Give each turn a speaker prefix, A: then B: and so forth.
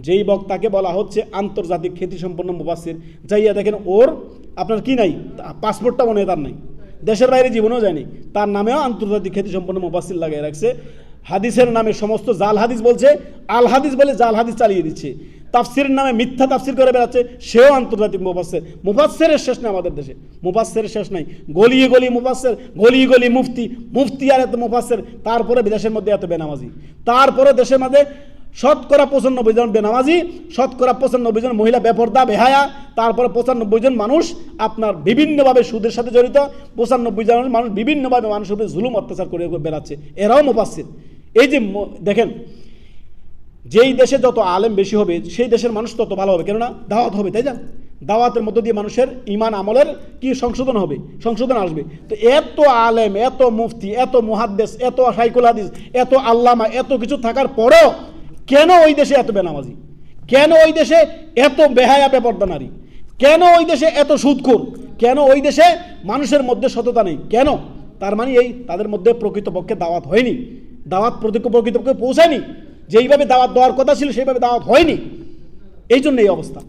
A: যেই বক্তাকে বলা হচ্ছে আন্তর্জাতিক খ্যাতিসম্পন্ন মুবাসির যাইয়া দেখেন ওর আপনার কি নাই? পাসপোর্টটা মনে হয় তার নাই। দেশের বাইরে জীবনেও যায়নি। তার নামেও আন্তর্জাতিক খ্যাতিসম্পন্ন মুবাসির লাগিয়ে রাখছে। হাদিসের নামে সমস্ত জাল হাদিস বলছে, আল হাদিস বলে জাল হাদিস চালিয়ে দিচ্ছে। তাফসিরের নামে মিথ্যা তাফসির করে বেড়াচ্ছে, সেও আন্তর্জাতিক মুফাসসির। মুফাসসিরের শেষ নাই আমাদের দেশে। মুফাসসিরের শেষ নাই। গলিয়ে গলি মুফাসসির গলিয়ে গলি মুফতি। মুফতি আর এত মুফাসসির। তারপরে বিদেশের মধ্যে এত বেনামাজি। তারপরে দেশের মধ্যে শতকরা পঁচানব্বই জন বেনামাজি, শতকরা পঁচানব্বই জন মহিলা বেপর্দা, বেহায়া, তারপরে পঁচানব্বই জন মানুষ আপনার বিভিন্নভাবে সুদের সাথে জড়িত, পঁচানব্বই জন মানুষ বিভিন্নভাবে মানুষের উপরে জুলুম, অত্যাচার করে বেড়াচ্ছে। এরাও মুফাসসির। এই যে দেখেন, যেই দেশে যত আলেম বেশি হবে, সেই দেশের মানুষ তত ভালো হবে। কেননা দাওয়াত হবে, তাই না? দাওয়াতের মধ্য দিয়ে মানুষের ইমান আমলের কি সংশোধন হবে? সংশোধন আসবে। তো এত আলেম, এত মুফতি, এত মুহাদ্দেস, এত সাইকুল হাদিস, এত আল্লামা, এত কিছু থাকার পরেও কেন ওই দেশে এত বেনামাজি? কেন ওই দেশে এত বেহায়া বেপর্দা নারী? কেন ওই দেশে এত সুদখোর? কেন ওই দেশে মানুষের মধ্যে সততা নেই? কেন? তার মানে এই তাদের মধ্যে প্রকৃতপক্ষে দাওয়াত হয়নি। দাওয়াত প্রকৃতপক্ষে পৌঁছায়নি। যেইভাবে দাওয়াত দেওয়ার কথা ছিল, সেইভাবে দাওয়াত হয়নি। এই জন্য এই অবস্থা।